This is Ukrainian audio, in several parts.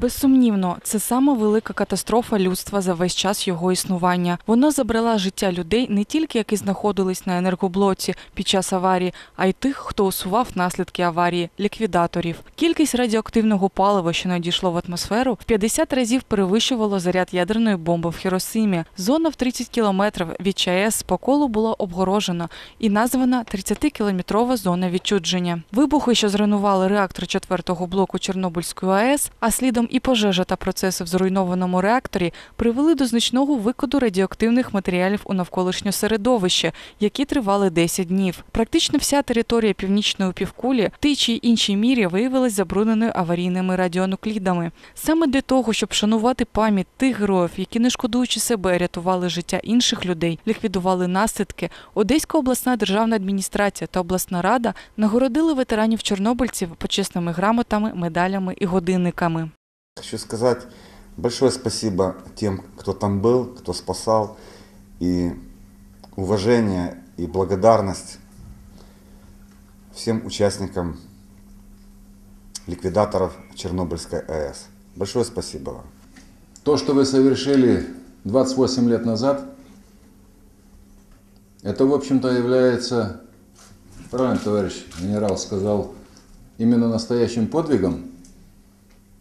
Безсумнівно, це сама велика катастрофа людства за весь час його існування. Вона забрала життя людей не тільки які знаходились на енергоблоці під час аварії, а й тих, хто усував наслідки аварії ліквідаторів. Кількість радіоактивного палива, що надійшло в атмосферу, в 50 разів перевищувало заряд ядерної бомби в Хіросимі. Зона в 30 кілометрів від ЧАЕС по колу була обгорожена і названа 30-кілометрова зона відчудження. Вибухи, що зруйнували реактор 4-го блоку Чорнобильської АЕС, а слідом і пожежа та процеси в зруйнованому реакторі привели до значного викиду радіоактивних матеріалів у навколишнє середовище, які тривали 10 днів. Практично вся територія північної півкулі в тій чи іншій мірі виявилась забрудненою аварійними радіонуклідами. Саме для того, щоб шанувати пам'ять тих героїв, які не шкодуючи себе рятували життя інших людей, ліквідували наслідки, Одеська обласна державна адміністрація та обласна рада нагородили ветеранів чорнобильців почесними грамотами, медалями і годинниками. Хочу сказать большое спасибо тем, кто там был, кто спасал, и уважение и благодарность всем участникам ликвидаторов Чернобыльской АЭС. Большое спасибо вам. То, что вы совершили 28 лет назад, это, в общем-то, является, правильно товарищ генерал сказал, именно настоящим подвигом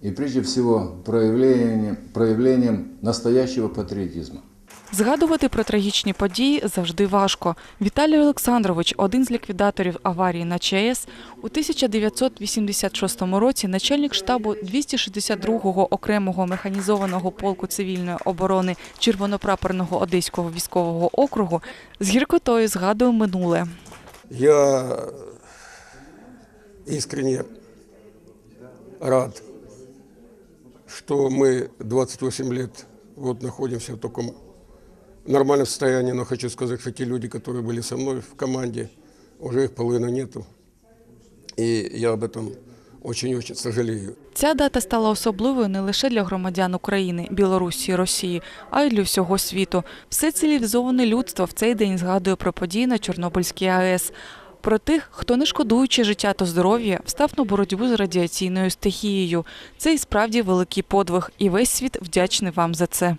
и, прежде всего, проявлением, проявлением настоящего патриотизма. Згадувати про трагічні події завжди важко. Віталій Олександрович, один з ліквідаторів аварії на ЧАЕС, у 1986 році начальник штабу 262-го окремого механізованого полку цивільної оборони Червонопрапорного Одеського військового округу з гіркотою згадує минуле. Я искренне рад, что мы 28 лет вот находимся в таком нормальном состоянии, но хочу сказать, что те люди, которые были со мной в команде, уже их половины нету. И я об этом очень-очень сожалею. Ця дата стала особливою не лише для громадян України, Білорусі, і Росії, а й для всього світу. Все цивілізоване людство в цей день згадує про події на Чорнобильській АЕС. Про тих, хто не шкодуючи життя та здоров'я, встав на боротьбу з радіаційною стихією. Це і справді великий подвиг, і весь світ вдячний вам за це.